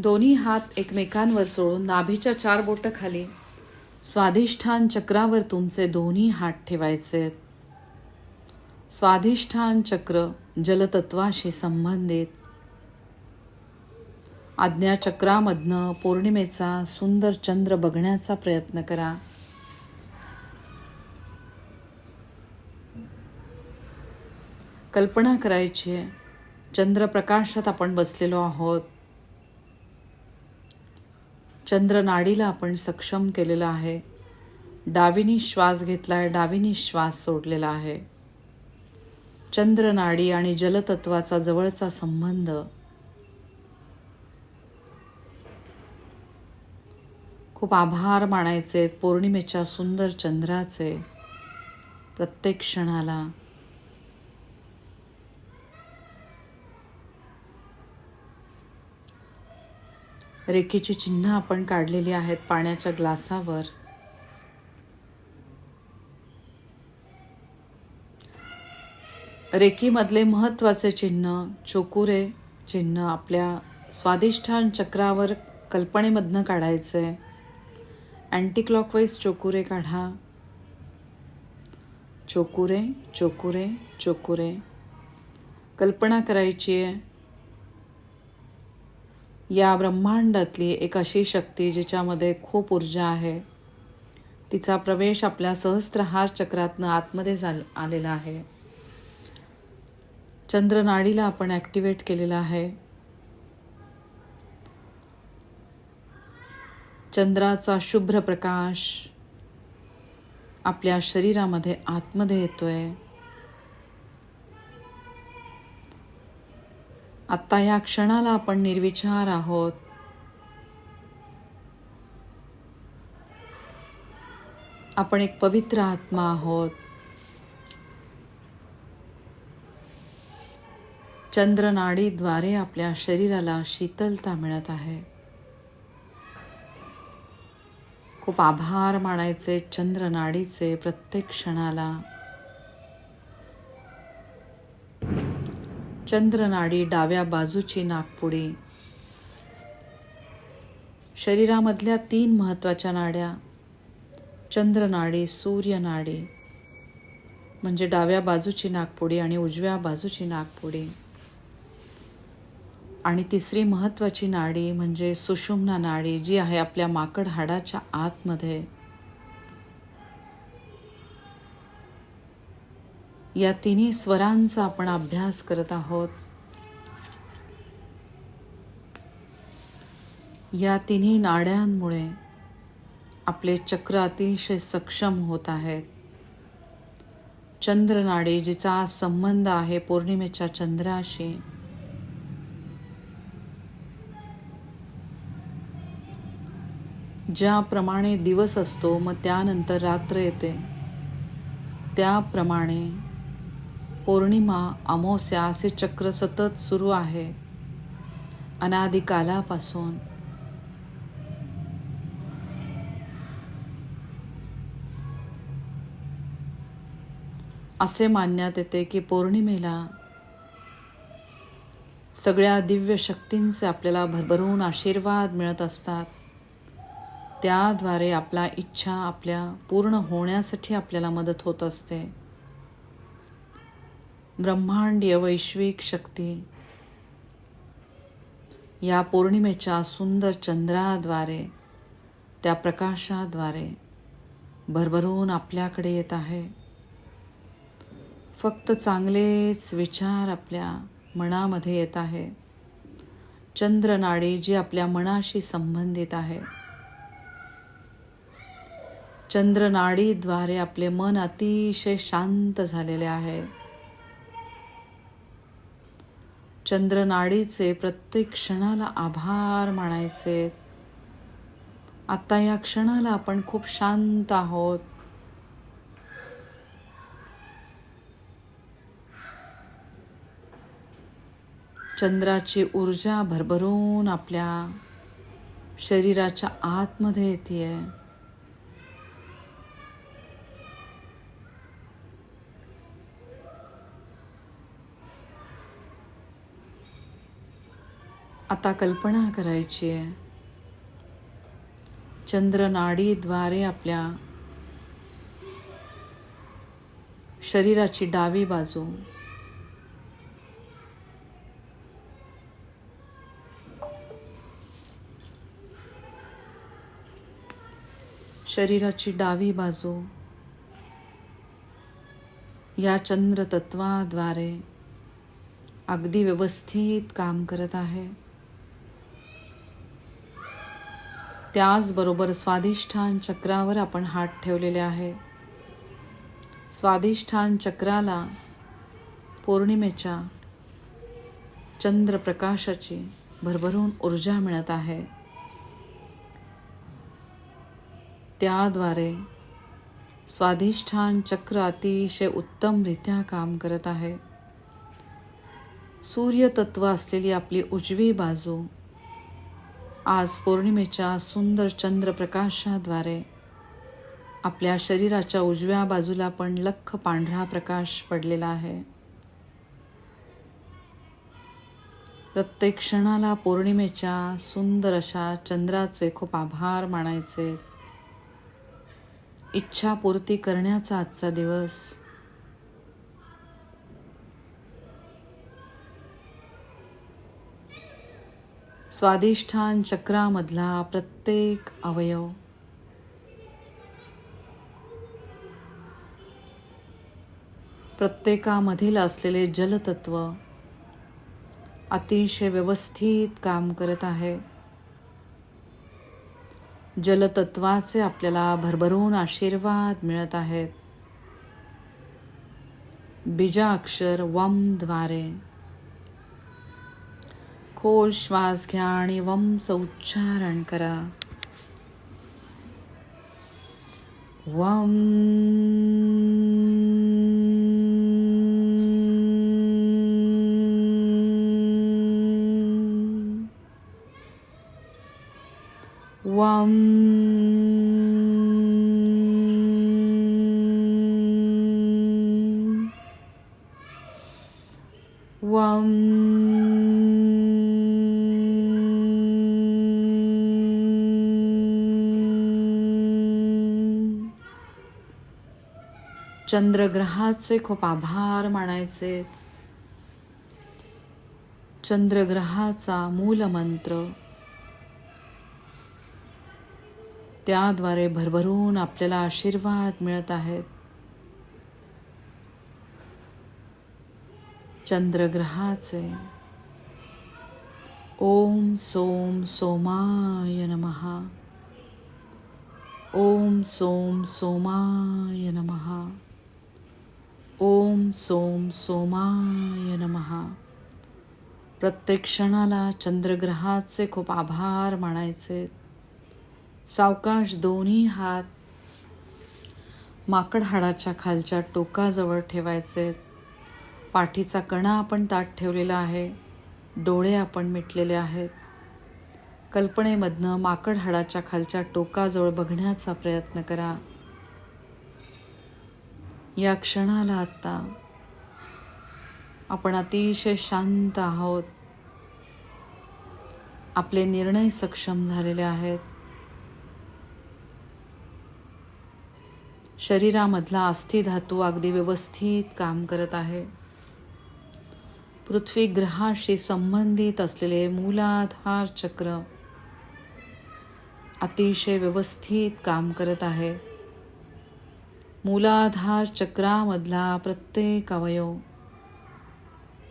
दोन्ही हात एकमेकांवर सोडून नाभीच्या चार बोटं खाली स्वाधिष्ठान चक्रावर तुमचे दोन्ही हात ठेवायचे. स्वाधिष्ठान चक्र जलतत्वाशी संबंधित. आज्ञाचक्रामधनं पौर्णिमेचा सुंदर चंद्र बघण्याचा प्रयत्न करा. कल्पना करायची चंद्रप्रकाशात आपण बसलेलो आहोत. चंद्रनाडीला आपण सक्षम केलेलं आहे. डावीनी श्वास घेतला आहे डावीनी श्वास सोडलेला आहे. चंद्रनाडी आणि जलतत्वाचा जवळचा संबंध. खूप आभार मानायचे पौर्णिमेच्या सुंदर चंद्राचे. प्रत्येक क्षणाला रेखीची चिन्ह आपण काढलेली आहेत पाण्याच्या ग्लासावर. रेखीमधले महत्त्वाचे चिन्ह चोकुरे चिन्ह आपल्या स्वादिष्ठान चक्रावर कल्पनेमधनं काढायचं. आहे अँटी क्लॉकवाईज चोकुरे काढा. चोकुरे चोकुरे चोकुरे. कल्पना करायची आहे. या ब्रह्मांडातली एक अशी शक्ती जिच्यामध्ये खूप ऊर्जा आहे. तिचा प्रवेश आपल्या सहस्त्रहार चक्रातनं आतमध्ये झाल आलेला आहे. चंद्रनाडीला आपण ॲक्टिवेट केलेला आहे. चंद्राचा शुभ्र प्रकाश आपल्या शरीरामध्ये आतमध्ये येतोय. आत्ता या क्षणाला आपण निर्विचार आहोत. आपण एक पवित्र आत्मा आहोत. चंद्रनाडीद्वारे आपल्या शरीराला शीतलता मिळत आहे. खूप आभार मानायचे चंद्रनाडीचे प्रत्येक क्षणाला. चंद्रनाडी डाव्या बाजूची नागपुडी. शरीरामधल्या तीन महत्त्वाच्या नाड्या. चंद्रनाडी सूर्यनाडी. म्हणजे डाव्या बाजूची नागपुडी आणि उजव्या बाजूची नागपुडी. आणि तिसरी महत्त्वाची नाडी म्हणजे सुषुम्ना नाडी जी आहे आपल्या माकड हाडाच्या आतमध्ये. या तिन्ही स्वरांचा आपण अभ्यास करत आहोत. या तिन्ही नाड्यांमुळे आपले चक्र अतिशय सक्षम होत आहेत. चंद्रनाडी जिचा संबंध आहे पौर्णिमेच्या चंद्राशी ज्याप्रमाणे दिवस असतो मग त्यानंतर रात्र येते. त्याप्रमाणे पौर्णिमा अमावस्या असे चक्र सतत सुरू आहे. अनादिकालापासून असे मानण्यात येते की पौर्णिमेला सगळ्या दिव्य शक्तींचे आपल्याला भरभरून आशीर्वाद मिळत असतात. त्याद्वारे आपला इच्छा आपल्या पूर्ण होण्यासाठी आपल्याला मदत होत असते. ब्रह्मांडीय वैश्विक शक्ती. या पौर्णिमेच्या सुंदर चंद्राद्वारे त्या प्रकाशाद्वारे भरभरून आपल्याकडे येत आहे. फक्त चांगलेच विचार आपल्या मनामध्ये येत आहे. चंद्रनाडी जी आपल्या मनाशी संबंधित आहे. चंद्रनाडीद्वारे आपले मन अतिशय शांत झालेले आहे. चंद्रनाडीचे प्रत्येक क्षणाला आभार मानायचे. आता या क्षणाला आपण खूप शांत आहोत. चंद्राची ऊर्जा भरभरून आपल्या शरीराच्या आतमध्ये येते आता कल्पना करायची आहे. चंद्रनाडीद्वारे आपल्या शरीराची डावी बाजू शरीराची डावी बाजू या चंद्र तत्वाद्वारे अगदी व्यवस्थित काम करत आहे. त्याचबरोबर स्वादिष्ठान चक्रावर आपण हात ठेवलेले आहे. स्वादिष्ठान चक्राला पौर्णिमेच्या चंद्रप्रकाशाची भरभरून ऊर्जा मिळत आहे. त्याद्वारे स्वाधिष्ठान चक्र अतिशय उत्तमरित्या काम करत आहे. सूर्यतत्व असलेली आपली उजवी बाजू आज पौर्णिमेच्या सुंदर चंद्रप्रकाशाद्वारे आपल्या शरीराच्या उजव्या बाजूला पण लख पांढरा प्रकाश पडलेला आहे. प्रत्येक क्षणाला पौर्णिमेच्या सुंदर अशा चंद्राचे खूप आभार मानायचे. इच्छापूर्ती करण्याचा आजचा दिवस स्वादिष्ठान चक्रामधला प्रत्येक अवयव. प्रत्येकामधील असलेले जलतत्व अतिशय व्यवस्थित काम करत आहे. जलतत्वाचे आपल्याला भरभरून आशीर्वाद मिळत आहेत. बीजाक्षर वमद्वारे खोल श्वास घ्या आणि वमचं उच्चारण करा। वम वम वम चंद्रग्रहाचे खूप आभार मानायचे. चंद्रग्रहाचा मूलमंत्र त्याद्वारे भरभरून आपल्याला आशीर्वाद मिळत आहेत. चंद्रग्रहाचे ओम सोम सोमाय नमहा ओम सोम सोमाय नमहा ओम सोम सोमाय नमहा प्रत्येक क्षणाला चंद्रग्रहाचे खूप आभार मानायचे. सावकाश दोन्ही हात माकड हाडाच्या खालच्या टोकाजवळ ठेवायचे. पाठीचा कणा आपण ताट ठेवलेला आहे. डोळे आपण मिटलेले आहेत. कल्पनेमधनं माकड हाडाच्या खालच्या टोकाजवळ बघण्याचा प्रयत्न करा. या क्षणाला आत्ता आपण अतिशय शांत आहोत. आपले निर्णय सक्षम झालेले आहेत. शरीरामधला अस्थिधातू अगदी व्यवस्थित काम करत आहे. पृथ्वी ग्रहाशी संबंधित असलेले मूलाधार चक्र अतिशय व्यवस्थित काम करत आहे. मूलाधार चक्रामधला प्रत्येक अवयव.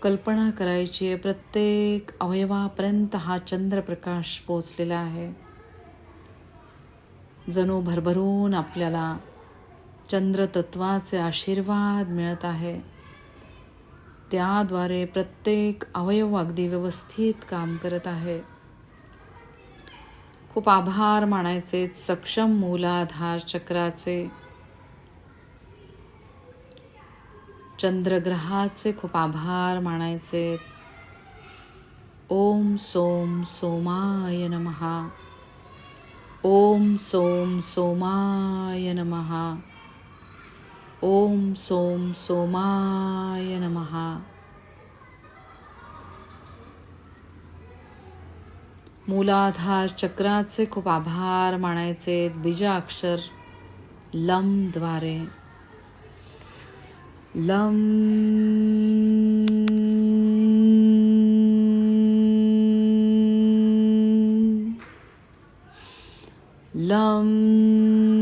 कल्पना करायची आहे प्रत्येक अवयवापर्यंत हा चंद्रप्रकाश पोचलेला आहे. जणू भरभरून आपल्याला चंद्रतत्वाचे आशीर्वाद मिळत आहे. त्याद्वारे प्रत्येक अवयव अगदी व्यवस्थित काम करत आहे. खूप आभार मानायचे सक्षम मूलाधार चक्राचे चंद्रग्रहाचे खूप आभार मानायचे. ओम सोम सोमाय नमहा ओम सोम सोमाय नमहा ओम सोम सोमाय नमः. मूलाधार चक्राचे खूप आभार मानायचे. बीजाक्षर लमद्वारे Lum. Lum.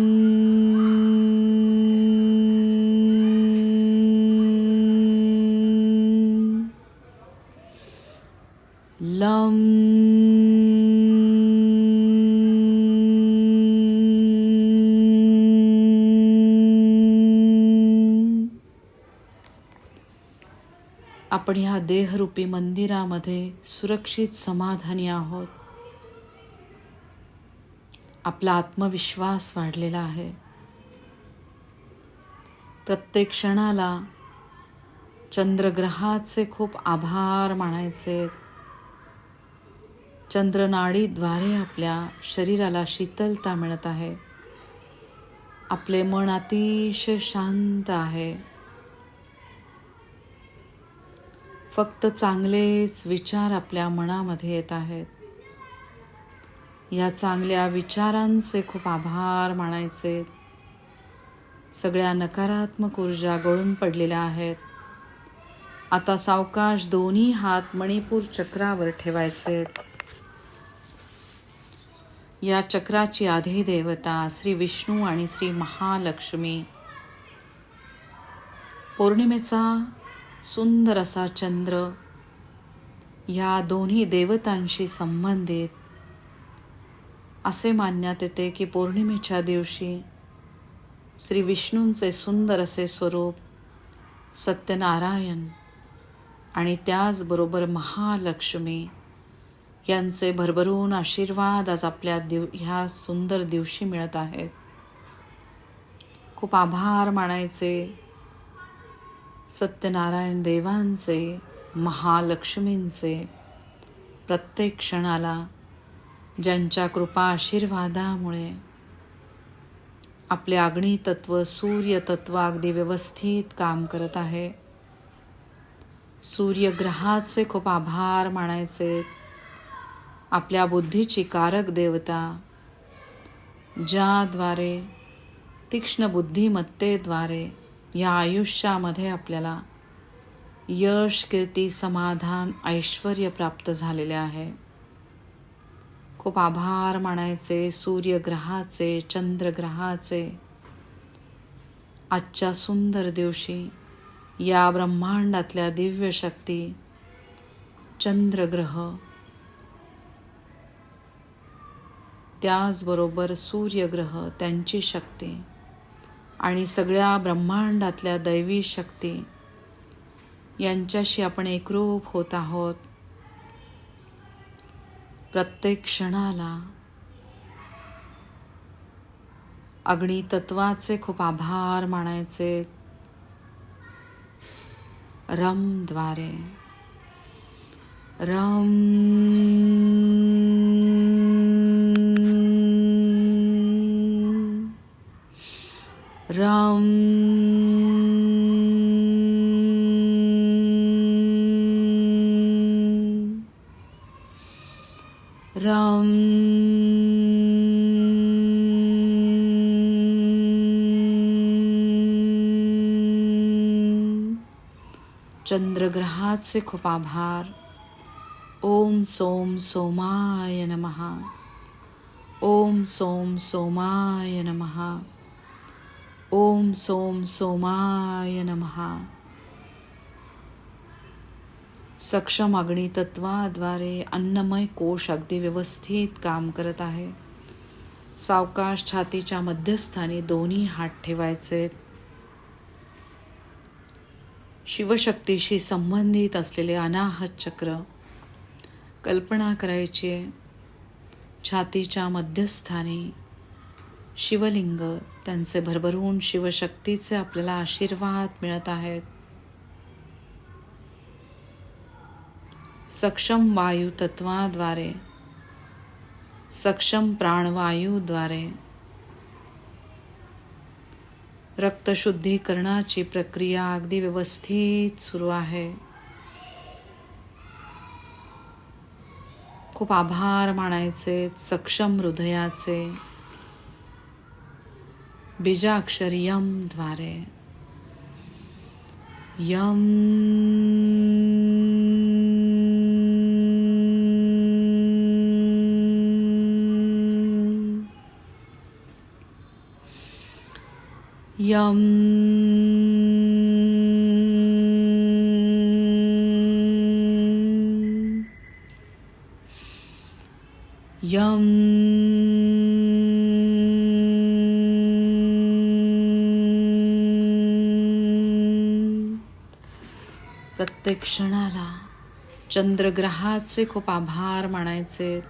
आपण ह्या देहरूपी मंदिरामध्ये सुरक्षित समाधानी आहोत. आपला आत्मविश्वास वाढलेला आहे. प्रत्येक क्षणाला चंद्रग्रहाचे खूप आभार मानायचे. चंद्रनाडीद्वारे आपल्या शरीराला शीतलता मिळत आहे. आपले मन अतिशय शांत आहे. फक्त चांगलेच विचार आपल्या मनामध्ये येत आहेत. या चांगल्या विचारांचे खूप आभार मानायचे. सगळ्या नकारात्मक ऊर्जा गळून पडलेल्या आहेत. आता सावकाश दोन्ही हात मणिपूर चक्रावर ठेवायचे. या चक्राची आधिदेवता श्री विष्णू आणि श्री महालक्ष्मी. पौर्णिमेचा सुंदर असा चंद्र. या दोन्ही देवतांशी संबंधित. असे मानण्यात येते की पौर्णिमेच्या दिवशी श्री विष्णूंचे सुंदर असे स्वरूप सत्यनारायण आणि त्याचबरोबर महालक्ष्मी यांचे भरभरून आशीर्वाद आज आपल्या दिव ह्या सुंदर दिवशी मिळत आहेत. खूप आभार मानायचे. सत्यनारायण देवांचे महालक्ष्मींचे प्रत्येक क्षणाला ज्यांच्या कृपा आशीर्वादामुळे आपले अग्नितत्व सूर्यतत्व अगदी व्यवस्थित काम करत आहे. सूर्यग्रहाचे खूप आभार मानायचे. आपल्या बुद्धीची कारक देवता ज्याद्वारे तीक्ष्ण बुद्धिमत्तेद्वारे या आयुष्यामध्ये आपल्याला यश कीर्ती समाधान ऐश्वर प्राप्त झालेले आहे. खूप आभार मानायचे सूर्यग्रहाचे चंद्रग्रहाचे. आजच्या सुंदर दिवशी या ब्रह्मांडातल्या दिव्य शक्ती चंद्रग्रह त्याचबरोबर सूर्यग्रह त्यांची शक्ती आणि सगळ्या ब्रह्मांडातल्या दैवी शक्ती यांच्याशी आपण एकरूप होत आहोत. प्रत्येक क्षणाला अग्नितत्वाचे खूप आभार मानायचे. रमद्वारे. रम रम रम चंद्रग्रहाचे खूप आभार ओम सोम सोमाय नमः ओम सोम सोमाय नमः ओम सोम सोमाय नमहा सक्षम अग्नितत्वाद्वारे अन्नमय कोश अगदी व्यवस्थित काम करत आहे. सावकाश छातीच्या मध्यस्थानी दोन्ही हात ठेवायचे. शिवशक्तीशी संबंधित असलेले अनाहत चक्र कल्पना करायची. छातीच्या मध्यस्थानी शिवलिंग त्यांचे भरभरून शिवशक्तीचे आपल्याला आशीर्वाद मिळत आहेत. सक्षम वायू तत्वाद्वारे सक्षम प्राणवायूद्वारे रक्तशुद्धीकरणाची प्रक्रिया अगदी व्यवस्थित सुरू आहे. खूप आभार मानायचे सक्षम हृदयाचे. बीजाक्षर यमद्वारे यम यम यम चंद्रग्रहाचे खूप आभार मानायचे.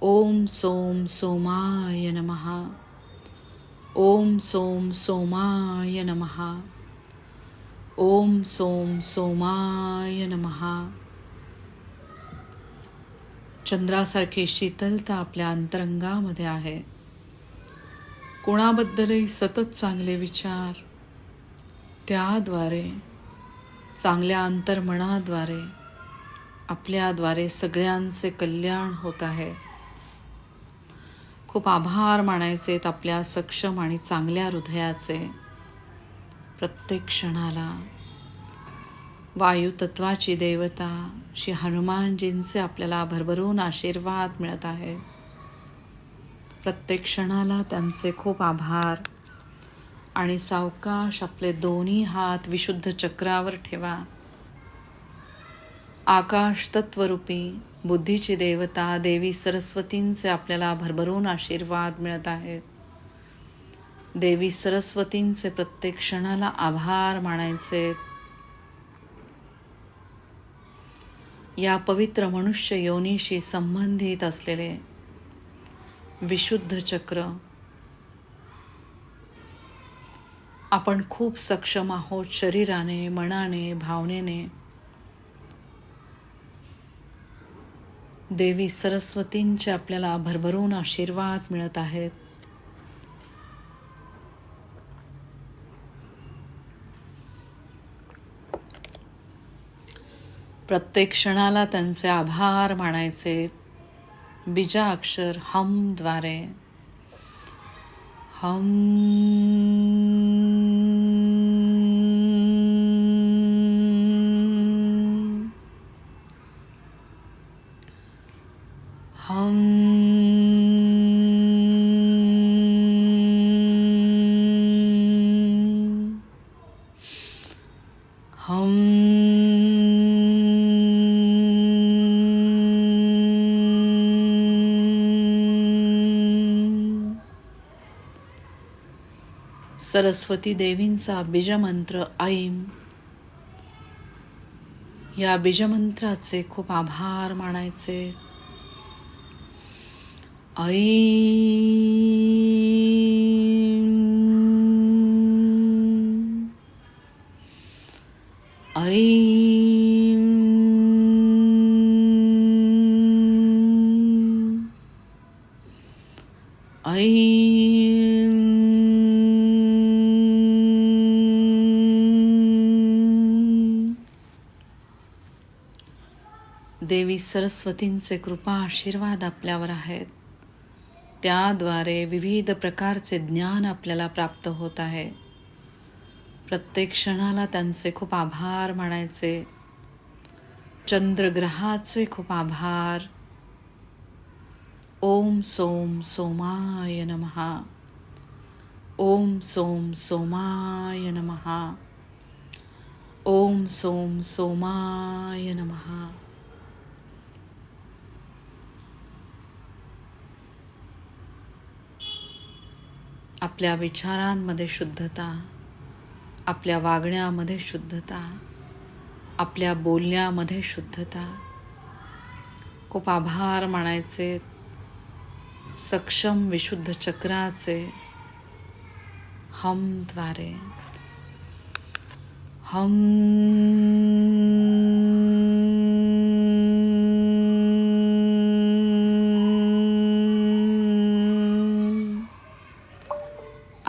ओम सोम सोमाय नमहा ओम सोम सोमाय नमहा ओम सोम सोमाय नमहा चंद्रासारखी शीतलता आपल्या अंतरंगामध्ये आहे. कोणाबद्दलही सतत चांगले विचार त्याद्वारे चांगल्या अंतर्मनाद्वारे आपल्याद्वारे सगळ्यांचे कल्याण होत आहे. खूप आभार मानायचे आपल्या सक्षम आणि चांगल्या हृदयाचे. प्रत्येक क्षणाला. वायुतत्वाची देवता श्री हनुमानजींचे आपल्याला भरभरून आशीर्वाद मिळत आहे. प्रत्येक क्षणाला त्यांचे खूप आभार. आणि सावकाश आपले दोन्ही हात विशुद्ध चक्रावर ठेवा. आकाश तत्वरूपी बुद्धीची देवता देवी सरस्वतींचे आपल्याला भरभरून आशीर्वाद मिळत आहेत. देवी सरस्वतींचे प्रत्येक क्षणाला आभार मानायचे. या पवित्र मनुष्य योनीशी संबंधित असलेले विशुद्ध चक्र. आपण खूप सक्षम आहोत शरीराने मनाने भावनेने. देवी सरस्वतींचे आपल्याला भरभरून आशीर्वाद मिळत आहेत. प्रत्येक क्षणाला त्यांचे आभार मानायचे. बीजा अक्षर हमद्वारे हम हम हम सरस्वती देवींचा बीजमंत्र ऐम. या बीजमंत्राचे खूप आभार मानायचे. ऐम ऐम ऐम देवी सरस्वतींचे कृपा आशीर्वाद आपल्यावर आहेत त्याद्वारे विविध प्रकारचे ज्ञान आपल्याला प्राप्त होत आहे. प्रत्येक क्षणाला त्यांचे खूप आभार मानायचे. चंद्रग्रहाचे खूप आभार. ओम सोम सोमाय नमहा ओम सोम सोमाय नमहा ओम सोम सोमाय नमहा आपल्या विचारांमध्ये शुद्धता आपल्या वागण्यामध्ये शुद्धता आपल्या बोलण्यामध्ये शुद्धता. खूप आभार मानायचे सक्षम विशुद्ध चक्राचे हमद्वारे. हम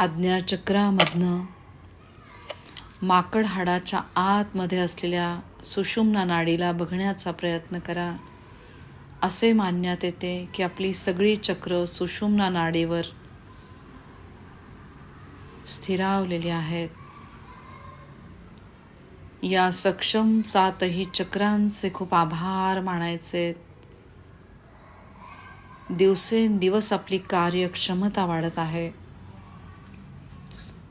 आज्ञाचक्रामधनं माकड हाडाच्या आतमध्ये असलेल्या सुषुम्ना नाडीला बघण्याचा प्रयत्न करा. असे मानण्यात येते की आपली सगळी चक्र सुषुम्ना नाडीवर स्थिरावलेली आहेत. या सक्षम सातही चक्रांचे खूप आभार मानायचे. दिवसेंदिवस आपली कार्यक्षमता वाढत आहे.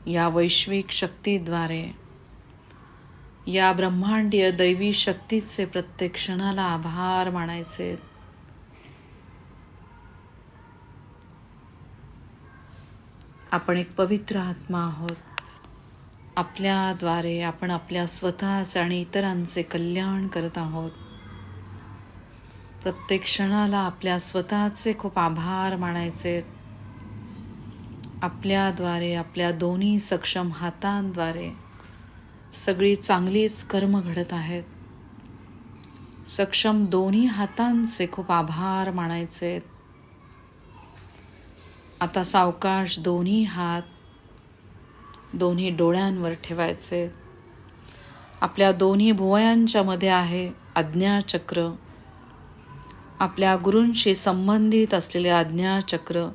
या वैश्विक शक्तीद्वारे या ब्रह्मांडीय दैवी शक्तीचे प्रत्येक क्षणाला आभार मानायचे. आपण एक पवित्र आत्मा आहोत. आपल्याद्वारे आपण आपल्या स्वतःचे आणि इतरांचे कल्याण करत आहोत. प्रत्येक क्षणाला आपल्या स्वतःचे खूप आभार मानायचे. आपल्याद्वारे आपल्या दोन्ही सक्षम हातांद्वारे सगळी चांगलीच कर्म घडत आहेत. सक्षम दोन्ही हातांचे खूप आभार मानायचे. आता सावकाश दोन्ही हात दोन्ही डोळ्यांवर ठेवायचे. आपल्या दोन्ही भुवयांच्या मध्ये आहे आज्ञाचक्र. आपल्या गुरूंशी संबंधित असलेले आज्ञाचक्र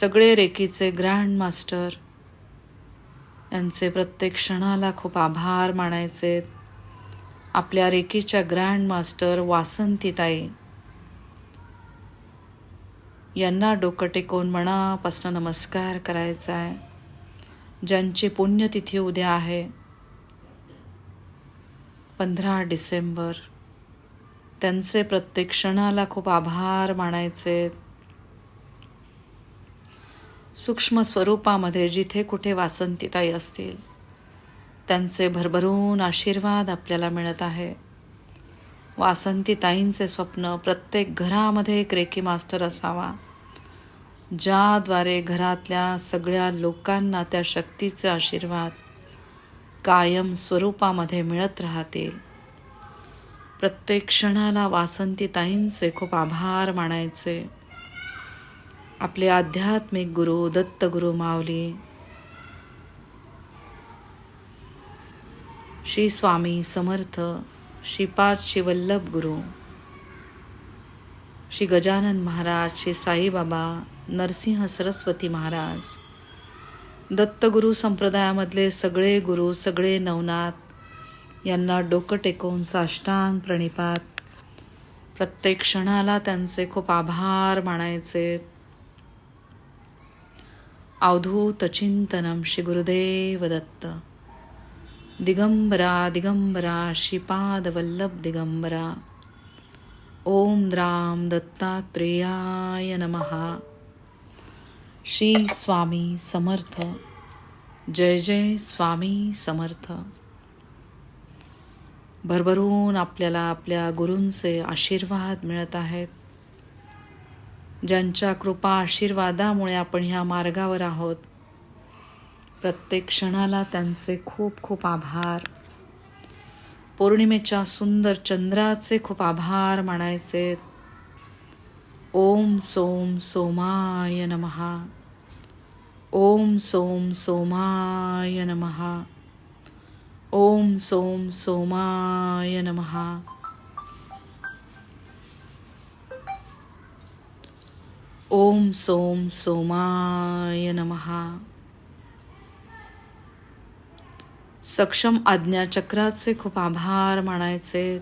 सगळे रेकीचे ग्रँड मास्टर. यांचे प्रत्येक क्षणाला खूप आभार मानायचे. आपल्या रेकीच्या ग्रँड मास्टर वासंतीताई. यांना डोकं टेकवून मनापासून नमस्कार करायचा आहे. ज्यांची पुण्यतिथी उद्या आहे. पंधरा डिसेंबर. त्यांचे प्रत्येक क्षणाला खूप आभार मानायचे. सूक्ष्म स्वरूपामध्ये जिथे कुठे वासंतीताई असतील त्यांचे भरभरून आशीर्वाद आपल्याला मिळत आहे. वासंतीताईंचे स्वप्न प्रत्येक घरामध्ये एक रेकी मास्टर असावा ज्याद्वारे घरातल्या सगळ्या लोकांना त्या शक्तीचे आशीर्वाद कायम स्वरूपामध्ये मिळत राहतील. प्रत्येक क्षणाला वासंतीताईंचे खूप आभार मानायचे. आपले आध्यात्मिक गुरु दत्तगुरु माऊली. श्री स्वामी समर्थ श्रीपाद शिवल्लभ गुरु. श्री गजानन महाराज श्री साईबाबा नरसिंह सरस्वती महाराज. दत्तगुरु संप्रदायामधले सगळे गुरु सगळे नवनाथ यांना डोकं टेकवून साष्टांग प्रणिपात. प्रत्येक क्षणाला त्यांचे खूप आभार मानायचे. अवधूतचिंतनं श्रीगुरुदेवदत्त। श्री गुरुदेव दत्त दिगंबरा दिगंबरा श्रीपाद वल्लभ दिगंबरा ओम द्राम दत्तात्रेयाय नमः। श्री स्वामी समर्थ। जय जय स्वामी समर्थ। भरभरून आपल्याला आपल्या गुरूंचे आशीर्वाद मिळत आहेत. ज्यांच्या कृपा आशीर्वादामुळे आपण ह्या मार्गावर आहोत. प्रत्येक क्षणाला त्यांचे खूप खूप आभार. पौर्णिमेच्या सुंदर चंद्राचे खूप आभार मानायचे. ओम सोम सोमाय नमहा ओम सोम सोमाय नमहा ओम सोम सोमाय नमहा ओम सोम सोमाय नमहा सक्षम आज्ञाचक्राचे खूप आभार मानायचे.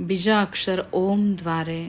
बीजाक्षर ओमद्वारे.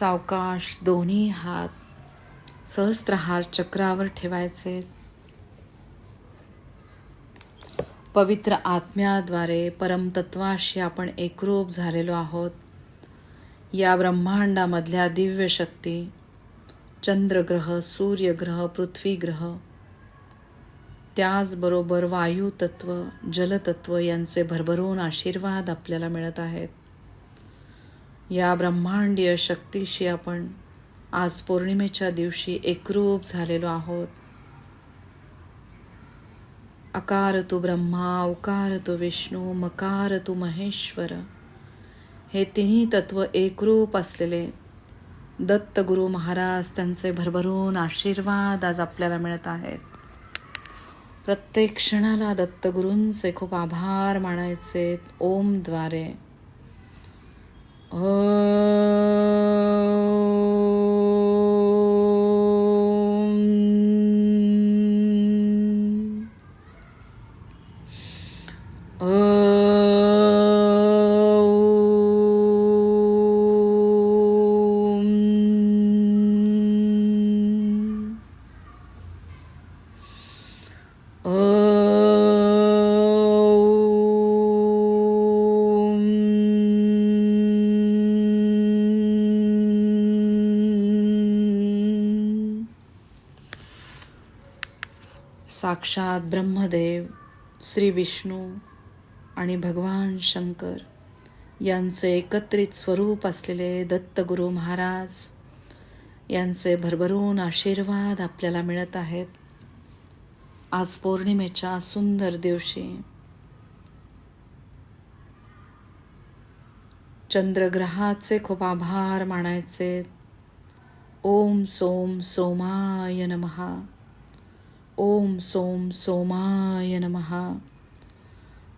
सावकाश दोन्ही हात सहस्त्रहार चक्रावर ठेवायचे. पवित्र आत्म्याद्वारे परमतत्वाशी आपण एकरूप झालेलो आहोत. या ब्रह्मांडामधल्या दिव्य शक्ती चंद्रग्रह सूर्यग्रह पृथ्वीग्रह त्याचबरोबर वायुतत्व जलतत्व यांचे भरभरून आशीर्वाद आपल्याला मिळत आहेत. या ब्रह्मांडीय शक्तीशी आपण आज पौर्णिमेच्या दिवशी एकरूप झालेलो आहोत. अकार तू ब्रह्मा उकार तू विष्णू मकार तू महेश्वर. हे तिन्ही तत्व एकरूप असलेले दत्तगुरु महाराज त्यांचे भरभरून आशीर्वाद आज आपल्याला मिळत आहेत. प्रत्येक क्षणाला दत्तगुरूंचे खूप आभार मानायचे ओमद्वारे ओम. साक्षात ब्रह्मदेव श्री विष्णू आणि भगवान शंकर यांचे एकत्रित स्वरूप असलेले दत्तगुरु महाराज यांचे भरभरून आशीर्वाद आपल्याला मिळत आहेत. आज पौर्णिमेच्या सुंदर दिवशी चंद्रग्रहाचे खूप आभार मानायचे. ओम सोम सोमाय नमहा ओम सोम सोमाय नमहा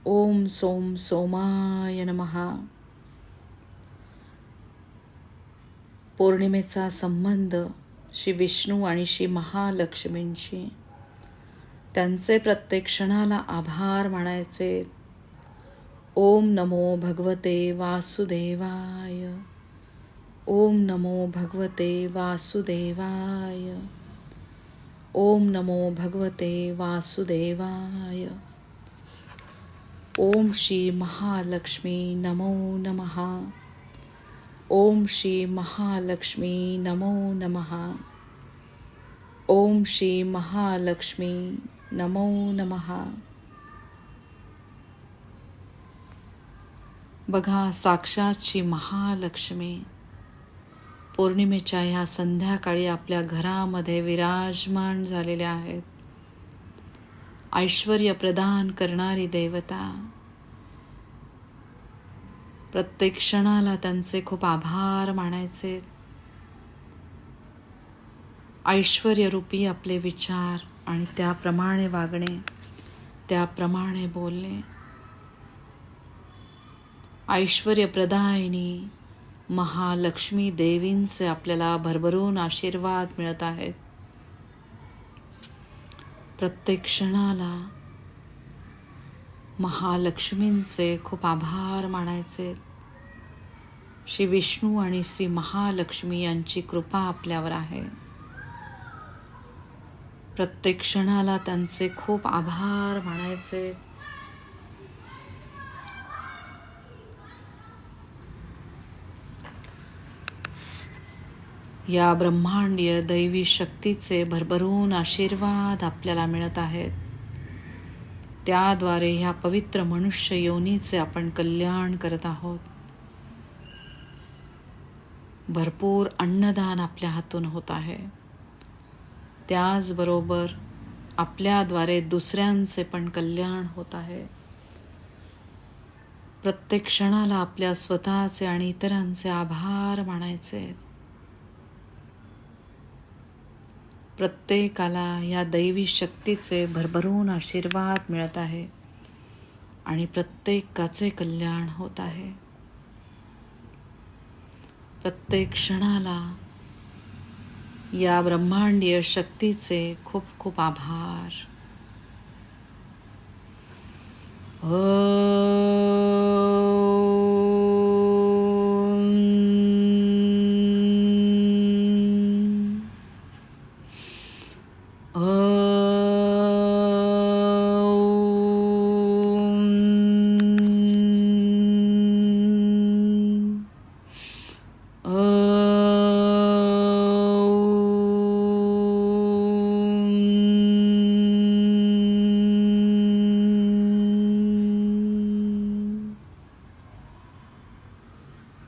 ओम सोम सोमाय नमहा पौर्णिमेचा संबंध श्री विष्णू आणि श्री महालक्ष्मींशी. त्यांचे प्रत्येक क्षणाला आभार मानायचे. ओम नमो भगवते वासुदेवाय. ओम नमो भगवते वासुदेवाय. ओम नमो भगवते वासुदेवाय। ओम श्री महालक्ष्मी नमो नमः। ओम श्री महालक्ष्मी नमो नमः। ओम श्री महालक्ष्मी नमो नमः। बघा साक्षात श्री महालक्ष्मी पौर्णिमेच्या ह्या संध्याकाळी आपल्या घरामध्ये विराजमान झालेल्या आहेत. ऐश्वर प्रदान करणारी देवता. प्रत्येक क्षणाला त्यांचे खूप आभार मानायचे. ऐश्वर्यरूपी आपले विचार आणि त्याप्रमाणे वागणे त्याप्रमाणे बोलणे. ऐश्वर्यप्रदायिनी महालक्ष्मी देवींचे आपल्याला भरभरून आशीर्वाद मिळत आहेत. प्रत्येक क्षणाला महालक्ष्मींचे खूप आभार मानायचे. श्री विष्णू आणि श्री महालक्ष्मी यांची कृपा आपल्यावर आहे. प्रत्येक क्षणाला त्यांचे खूप आभार मानायचे. या ब्रह्मांडीय दैवी शक्तीचे भरभरून आशीर्वाद आपल्याला मिळत आहेत. त्याद्वारे ह्या पवित्र मनुष्य योनीचे आपण कल्याण करत आहोत. भरपूर अन्नदान आपल्या हातून होत आहे. त्याचबरोबर आपल्याद्वारे दुसऱ्यांचे पण कल्याण होत आहे. प्रत्येक क्षणाला आपल्या स्वतःचे आणि इतरांचे आभार मानायचे प्रत्येकाला या दैवी शक्तीचे भरभरून आशीर्वाद मिळत आहे आणि प्रत्येकाचे कल्याण होत आहे. प्रत्येक क्षणाला या ब्रह्मांडीय शक्तीचे खूप खूप आभार. ओ